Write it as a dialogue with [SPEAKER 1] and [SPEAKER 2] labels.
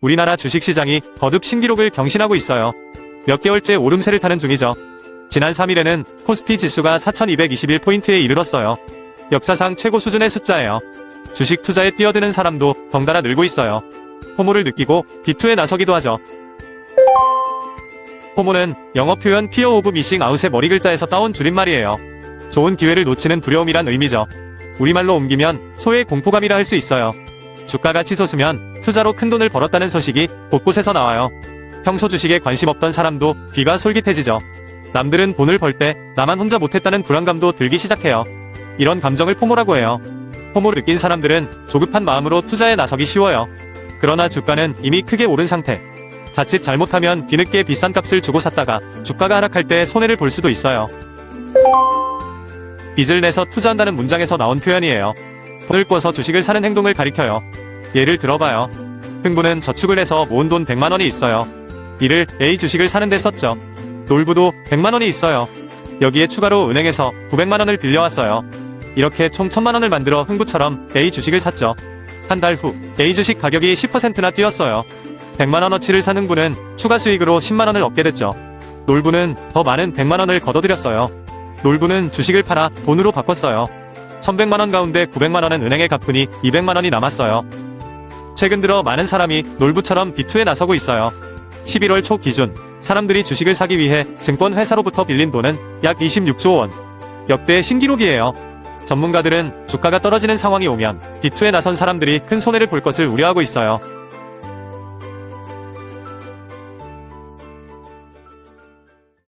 [SPEAKER 1] 우리나라 주식시장이 거듭 신기록을 경신하고 있어요. 몇 개월째 오름세를 타는 중이죠. 지난 3일에는 코스피 지수가 4221포인트에 이르렀어요. 역사상 최고 수준의 숫자예요. 주식 투자에 뛰어드는 사람도 덩달아 늘고 있어요. 호모를 느끼고 비투에 나서기도 하죠. 호모는 영어 표현 Fear of Missing Out의 머리 글자에서 따온 줄임말이에요. 좋은 기회를 놓치는 두려움이란 의미죠. 우리말로 옮기면 소의 공포감이라 할 수 있어요. 주가가 치솟으면 투자로 큰 돈을 벌었다는 소식이 곳곳에서 나와요. 평소 주식에 관심 없던 사람도 귀가 솔깃해지죠. 남들은 돈을 벌 때 나만 혼자 못했다는 불안감도 들기 시작해요. 이런 감정을 포모라고 해요. 포모를 느낀 사람들은 조급한 마음으로 투자에 나서기 쉬워요. 그러나 주가는 이미 크게 오른 상태. 자칫 잘못하면 뒤늦게 비싼 값을 주고 샀다가 주가가 하락할 때 손해를 볼 수도 있어요. 빚을 내서 투자한다는 문장에서 나온 표현이에요. 돈을 꿔서 주식을 사는 행동을 가리켜요. 예를 들어봐요. 흥부는 저축을 해서 모은 돈 100만 원이 있어요. 이를 A 주식을 사는 데 썼죠. 놀부도 100만 원이 있어요. 여기에 추가로 은행에서 900만 원을 빌려왔어요. 이렇게 총 1000만 원을 만들어 흥부처럼 A 주식을 샀죠. 한 달 후 A 주식 가격이 10%나 뛰었어요. 100만 원어치를 사는 분은 추가 수익으로 10만 원을 얻게 됐죠. 놀부는 더 많은 100만 원을 걷어들였어요. 놀부는 주식을 팔아 돈으로 바꿨어요. 1100만 원 가운데 900만 원은 은행에 갚으니 200만 원이 남았어요. 최근 들어 많은 사람이 놀부처럼 비투에 나서고 있어요. 11월 초 기준 사람들이 주식을 사기 위해 증권 회사로부터 빌린 돈은 약 26조 원. 역대 신기록이에요. 전문가들은 주가가 떨어지는 상황이 오면 비투에 나선 사람들이 큰 손해를 볼 것을 우려하고 있어요.